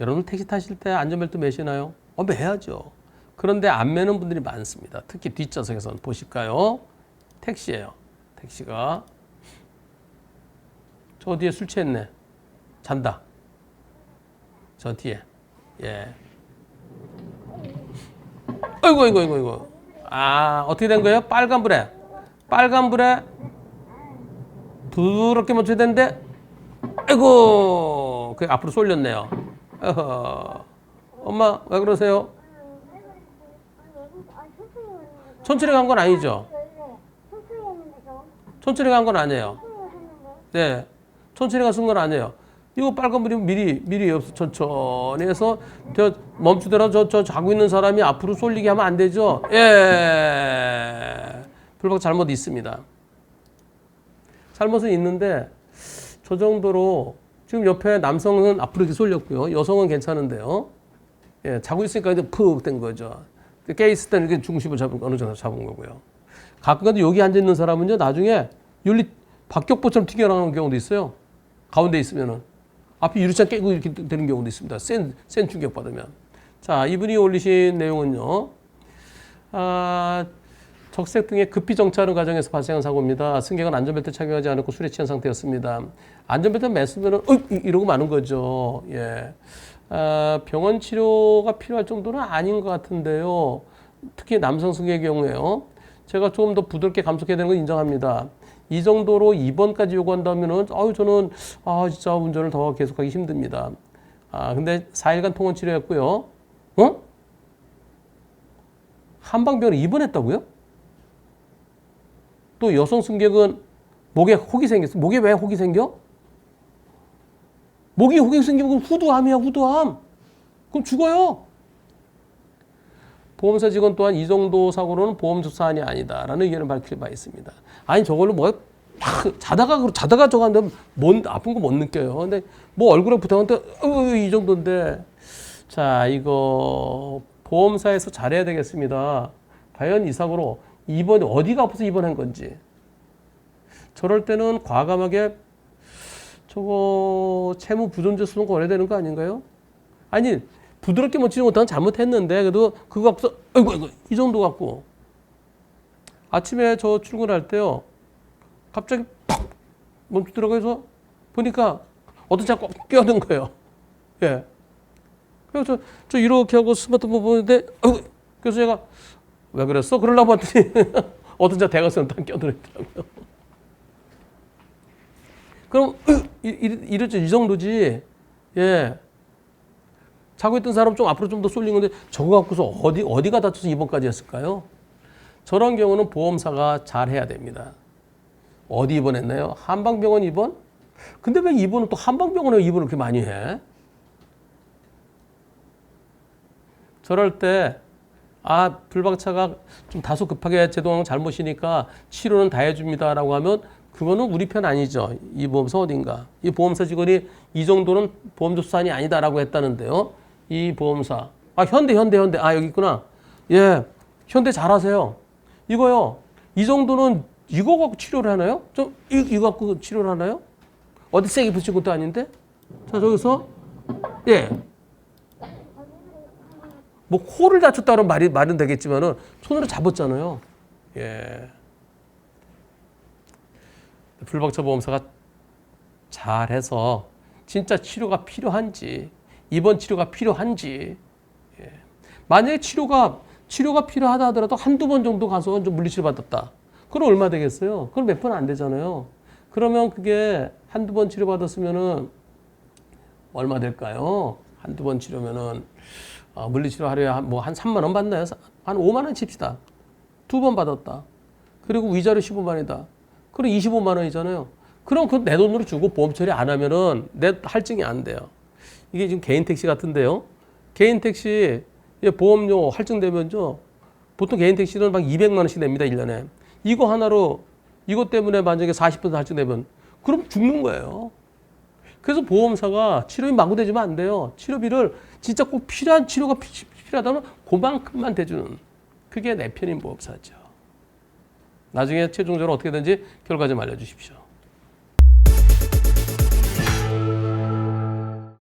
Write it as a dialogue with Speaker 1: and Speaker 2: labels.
Speaker 1: 여러분 택시 타실 때 안전벨트 매시나요? 어, 매야죠. 그런데 안 매는 분들이 많습니다. 특히 뒷좌석에서는 보실까요? 택시예요. 택시가 저 뒤에 술 취했네. 잔다. 저 뒤에. 예. 아이고, 아이고, 아이고, 아이고. 아, 어떻게 된 거예요? 빨간 불에. 빨간 불에 부드럽게 멈춰야 되는데, 아이고, 그 앞으로 쏠렸네요. 어허. 엄마, 왜 그러세요? 천천히 간 건 아니죠? 천천히 간 건 아니에요. 네. 천천히 가는 건 아니에요. 이거 빨간 불이면 미리, 미리 없어. 천천히 해서, 저, 멈추더라도 저, 저 자고 있는 사람이 앞으로 쏠리게 하면 안 되죠? 예. 불박 잘못 있습니다. 잘못은 있는데, 저 정도로, 지금 옆에 남성은 앞으로 이렇게 쏠렸고요. 여성은 괜찮은데요. 예, 자고 있으니까 이제 푹 된 거죠. 깨 있을 때는 이렇게 중심을 잡은, 어느 정도 잡은 거고요. 가끔가다 여기 앉아 있는 사람은요, 나중에 윤리 박격포처럼 튀겨나오는 경우도 있어요. 가운데 있으면은. 앞에 유리창 깨고 이렇게 되는 경우도 있습니다. 센, 센 충격 받으면. 자, 이분이 올리신 내용은요. 아, 적색 등의 급히 정차하는 과정에서 발생한 사고입니다. 승객은 안전벨트 착용하지 않았고 술에 취한 상태였습니다. 안전벨트 맸으면은, 어, 이러고 마는 거죠. 예. 아, 병원 치료가 필요할 정도는 아닌 것 같은데요. 특히 남성 승객의 경우에요. 제가 조금 더 부드럽게 감속해야 되는 건 인정합니다. 이 정도로 입원까지 요구한다면은, 아유, 저는, 아, 진짜 운전을 더 계속하기 힘듭니다. 아, 근데 4일간 통원 치료했고요. 어? 한방병원에 입원했다고요? 또 여성 승객은 목에 혹이 생겼어. 목에 왜 혹이 생겨? 목이 혹이 생기면 후두암이야, 후두암. 그럼 죽어요. 보험사 직원 또한 이 정도 사고로는 보험 조사안이 아니다라는 의견을 밝힐 바 있습니다. 아니 저걸로 뭐막 자다가 자다가 저거 한데 뭔 아픈 거 못 느껴요. 근데 뭐 얼굴에 붙어는데 어, 이 정도인데 자 이거 보험사에서 잘해야 되겠습니다. 과연 이 사고로 입원 어디가 아파서 입원한 건지. 저럴 때는 과감하게 저거 채무 부존재 소송 걸어야 되는 거 아닌가요? 아니 부드럽게 멈추지 못하면 잘못했는데 그래도 그거 갖고서 아이고 아이고 이 정도 갖고. 아침에 저 출근할 때요. 갑자기 팍 멈추더라고 해서 보니까 어떤 차가 꼭 껴든 거예요. 예. 그래서 저, 저 이렇게 하고 스마트폰 보는데 아이고 그래서 제가 왜 그랬어? 그러려고 봤더니 어떤 차 대각선을 딱 껴들었더라고요 그럼 이, 이, 이랬죠 이 정도지 예 자고 있던 사람 좀 앞으로 좀 더 쏠린 건데 저거 갖고서 어디 어디가 다쳐서 입원까지 했을까요? 저런 경우는 보험사가 잘 해야 됩니다. 어디 입원했나요? 한방병원 입원? 근데 왜 입원은 또 한방병원에 입원을 그렇게 많이 해? 저럴 때 아, 불박차가 좀 다소 급하게 제동한 건 잘못이니까 치료는 다 해줍니다라고 하면 그거는 우리 편 아니죠. 이 보험사 어딘가. 이 보험사 직원이 이 정도는 보험조사안이 아니다라고 했다는데요. 이 보험사. 아, 현대, 현대, 현대. 아, 여기 있구나. 예. 현대 잘하세요. 이거요. 이 정도는 이거 갖고 치료를 하나요? 좀, 이, 이거 갖고 치료를 하나요? 어디 세게 붙인 것도 아닌데? 자, 저기서. 예. 뭐, 코를 다쳤다는 말이, 말은 되겠지만은 손으로 잡았잖아요. 예. 불박차 보험사가 잘해서 진짜 치료가 필요한지 입원 치료가 필요한지 예. 만약에 치료가 치료가 필요하다 하더라도 한두 번 정도 가서 좀 물리치료 받았다. 그럼 얼마 되겠어요? 그럼 몇 번 안 되잖아요. 그러면 그게 한두 번 치료 받았으면은 얼마 될까요? 한두 번 치료면은 어, 물리치료 하루에 뭐한 3만 원 받나요? 한 5만 원 칩시다. 두 번 받았다. 그리고 위자료 15만 원이다. 그럼 25만 원이잖아요. 그럼 그 내 돈으로 주고 보험 처리 안 하면은 내 할증이 안 돼요. 이게 지금 개인 택시 같은데요. 개인 택시 보험료 할증되면요. 보통 개인 택시는 막 200만 원씩 냅니다. 1년에. 이거 하나로 이것 때문에 만약에 40% 할증되면 그럼 죽는 거예요. 그래서 보험사가 치료비 대주면 안 돼요. 치료비를 진짜 꼭 필요한 치료가 피- 필요하다면 그만큼만 대주는 그게 내 편인 보험사죠. 나중에 최종적으로 어떻게 되는지 결과 좀 알려주십시오.